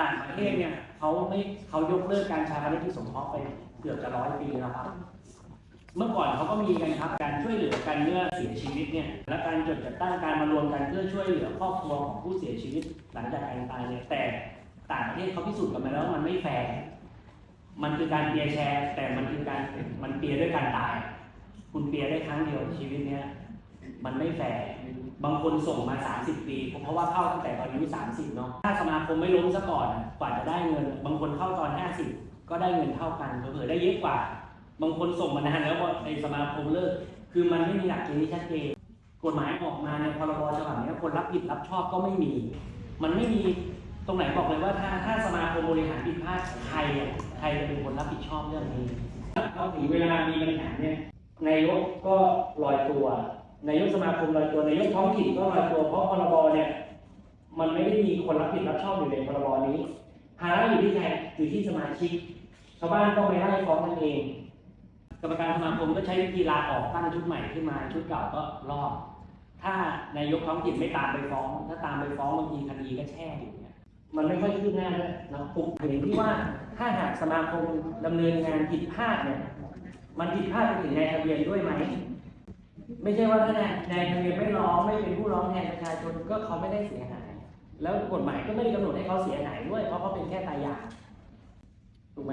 ต่างประเทศเนี่ยเขาไม่เขายกเลิกการชาปนกิจสงเคราะห์ไปเกือบจะร้อยปีแล้วครับ เมื่อก่อนเขาก็มีกันครับการช่วยเหลือกันเมื่อเสียชีวิตเนี่ยและการจดจัดตั้งการมารวมกันเพื่อช่วยเหลือครอบครัวของผู้เสียชีวิต หลังจากการตายเนี่ยแต่ต่างประเทศเขาพิสูจน์กันมาแล้วมันไม่แฟร์มันคือการเปียร์แชร์ แต่มันคือการมันเปียร์ด้วยการตาย คุณเปียร์ได้ครั้งเดียวชีวิตเนี้ย มันไม่แฟร์บางคนส่งมา 30 ปี เพราะว่าเข้าตั้งแต่ตอนอายุ30 เนาะถ้าสมาคมไม่ล้มซะก่อนกว่าจะได้เงิน บางคนเข้าตอน 50 ก็ได้เงินเท่ากันเผื่อได้เยอะกว่า บางคนส่งมานานแล้วพอในสมาคมเลิก คือมันไม่มีหลักเกณฑ์ที่ชัดเจนกฎหมายออกมาในพรบฉบับนี้คนรับผิดรับชอบก็ไม่มี มันไม่มีตรงไหนบอกเลยว่าถ้าถ้าสมาคมบริหารผิดพลาดใครอะใครจะเป็นคนรับผิดชอบเรื่องนี้พอถึงเวลามีปัญหาเนี่ยนายกก็ลอยตัว นายกสมาคมลอยตัวนายกท้องถิ่นก็ลอยตัวเพราะพรบเนี่ย มันไม่ได้มีคนรับผิดรับชอบอยู่ในพรบนี้ภาระอยู่ที่ใครอยู่ที่สมาชิกชาวบ้านต้องไปไล่ฟ้องกันเอง กรรมการสมาคมก็ใช้วิธีลาออกตั้งชุดใหม่ขึ้นมาชุดเก่าก็รอดถ้านายกท้องถิ่นไม่ตามไปฟ้อง ถ้าตามไปฟ้องบางทีคดีก็แช่อยู่เนี่ยมันไม่ค่อยคืบหน้าด้วยนะผมเห็นที่ว่าถ้าหากสมาคมดำเนินงานผิดพลาดเนี่ยมันผิดพลาดไปถึงนายทะเบียนด้วยไหม ไม่ใช่ว่าถ้านายนายทะเบียนไม่ร้องไม่เป็นผู้ร้องแทนประชาชนก็เขาไม่ได้เสียหาย แล้วกฎหมายก็ไม่ได้กำหนดให้เขาเสียหายด้วยเพราะเขาเป็นแค่ตายายถูกไหม